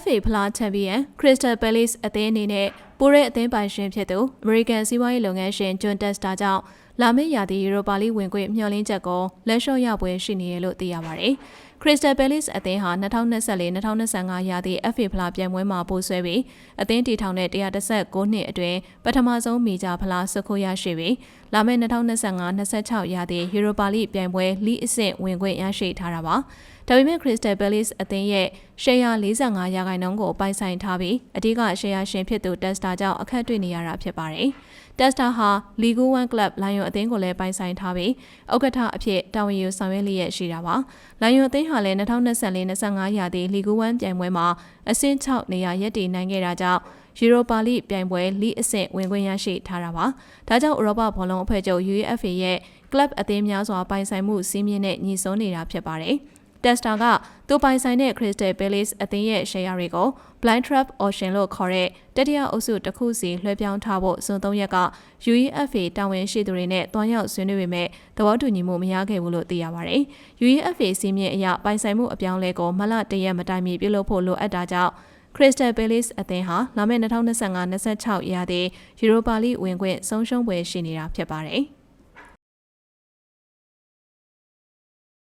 FA ဖလားချန်ပီယံ Crystal Palace အသင်းအနေနဲ့ပိုးရဲအသင်းပိုင်ရှင်ဖြစ်သူ American စီးပွားရေးလုပ်ငန်းရှင် John Testa ကြောင့်လာမယ့်ရာသီ Europa League ဝင်ခွင့်မျှော်လင့်ချက်ကိုလက်လျှော့ရပွဲရှိနေရလို့သိရပါတယ်။ Crystal Palace အသင်းဟာ2024-2025ရာသီ FA ဖလားပြိုင်ပွဲမှာပို့ဆွဲပြီးအသင်းတီထောင်တဲ့116နှစ်အတွင်းပထမဆုံးမီဂျာဖလားဆွတ်ခိုးရရှိပြီးလာမယ့်2025-26ရာသီ Europa League ပြိုင်ပွဲလိအဆင့်ဝင်ခွင့်ရရှိထားတာပါ။ဒါပေမဲ့ Crystal Palace အသင်းရဲ့ရှယ်ယာ45ရာခိုင်နှုန်းကိုပိုင်ဆိုင်ထားပြီးအဓိကရှယ်ယာရှင်ဖြစ်သူ Testa ကြောင့်အခက်တွေ့နေရတာဖြစ်ပါတယ်။ Testa ဟာ Ligue 1 Club လိုင်ယွန်အသင်းကိုလည်းပိုင်ဆိုင်ထားပြီးဥက္ကဋ္ဌအဖြစ်တာဝန်ယူဆောင်ရွက်လျက်ရှိတာပါ။လိုင်ယွန်အသင်းဟာလည်း2024-25ရာသီ Ligue 1ပြိုင်ပွဲမှာအဆင့်6နေရာရပ်တည်နိုင်ခဲ့တာကြောင့်ယူရိုပါလိပြိုင်ပွဲလိအဆင့်ဝင်ခွင့်ရရှိထားတာပါ။ဒါကြောင့်ဥရောပဘောလုံးအဖွဲ့ချုပ် UEFA ရဲ့ club အသင်းများစွာပိုင်ဆိုင်မှုစီးမြင့်နဲ့ညီစွန်းနေတာဖြစ်ပါတယ်။ Testa ကသူပိုင်ဆိုင်တဲ့ Crystal Palace အသင်းရဲ့ share တွေကို Blind Trap Auction လို့ခေါ်တဲ့တတိယအုပ်စုတစ်ခုစီလွှဲပြောင်းထားဖို့စွန်သုံးရက်က UEFA တာဝန်ရှိသူတွေနဲ့တွားရောက်ဆွေးနွေးပေမဲ့သဘောတူညီမှုမရခဲ့ဘူးလို့သိရပါတယ်။ UEFA စီးမြင့်အရပိုင်ဆိုင်မှုအပြောင်းလဲကိုမလတရက်မတိုင်မီပြုလုပ်ဖို့လိုအပ်တာကြောင့် Crystal Palace အသင်းဟာလာမယ့်2025-26ရာသီ Europa League ဝင်ခွင့်ဆုံးရှုံးပွဲရှိနေတာဖြစ်ပါတယ်။